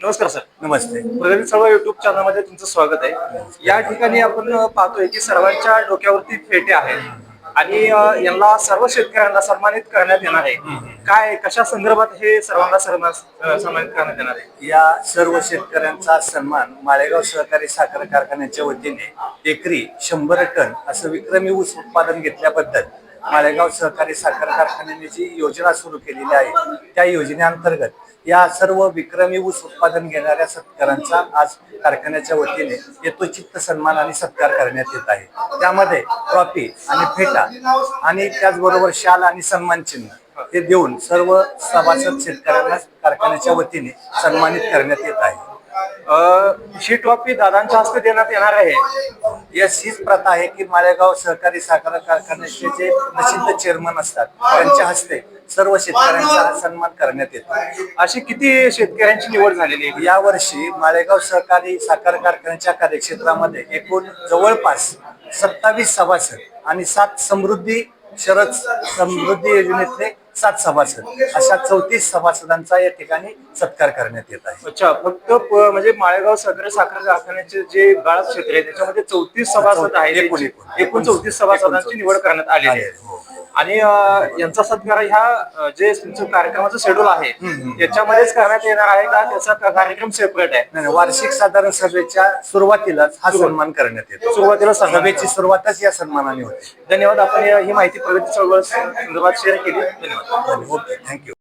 नमस्कार सर. नमस्ते. प्रगती सर्व युट्यूब चॅनलमध्ये तुमचं स्वागत आहे. या ठिकाणी आपण पाहतोय की सर्वांच्या डोक्यावरती फेटे आहेत. आणि यांना सर्व शेतकऱ्यांना सन्मानित करण्यात येणार आहे. काय कशा संदर्भात हे सर्वांना सन्मानित करण्यात येणार आहे? या सर्व शेतकऱ्यांचा सन्मान माळेगाव सहकारी साखर कारखान्याच्या वतीने एकरी शंभर टन असं विक्रमी ऊस उत्पादन घेतल्याबद्दल माळेगाव सहकारी साखर कारखान्याने जी योजना सुरू केलेली आहे त्या योजनेअंतर्गत या सर्व विक्रमी ऊस उत्पादन घेणाऱ्या शेतकऱ्यांचा आज कारखान्याच्या वतीने यथोचित्त सन्मान आणि सत्कार करण्यात येत आहे. त्यामध्ये ट्रॉफी आणि फेटा आणि त्याचबरोबर शाल आणि सन्मान चिन्ह हे देऊन सर्व सभासद शेतकऱ्यांना कारखान्याच्या वतीने सन्मानित करण्यात येत आहे. ही ट्रॉफी दादांच्या हस्ते देण्यात येणार आहे. यस हीच प्रथा आहे की मालेगाव सहकारी साखर कारखान्याचे जे प्रसिद्ध चेअरमन असतात त्यांच्या हस्ते सर्व शेतकऱ्यांचा सन्मान करण्यात येतो. अशी किती शेतकऱ्यांची निवड झालेली आहे? या वर्षी मालेगाव सहकारी साखर कारखान्याच्या कार्यक्षेत्रामध्ये एकूण जवळपास सत्तावीस सभासद आणि सात समृद्धी शरद समृद्धी योजनेतले सात सभासद अशा चौतीस सभासदांचा या ठिकाणी सत्कार करण्यात येत आहे अच्छा फक्त प- म्हणजे माळेगाव साखर साखर कारखान्याचे जे गाळप क्षेत्र आहे त्याच्यामध्ये चौतीस सभासद आहेत एकूण- एकूण. एकूण चौतीस सभासदांची निवड करण्यात आलेली आहे हो. आणि यांचा सत्कार ह्या जे तुमचं कार्यक्रमाचं शेड्यूल आहे त्याच्यामध्येच करण्यात येणार आहे का? त्याचा कार्यक्रम सेपरेट आहे? वार्षिक साधारण सभेच्या सुरुवातीलाच हा सन्मान करण्यात येतो. सुरुवातीला सभेची सुरुवातच या सन्मानाने होते. धन्यवाद आपण ही माहिती प्रगती चळवळ संदर्भात शेअर केली. धन्यवाद. Okay thank you.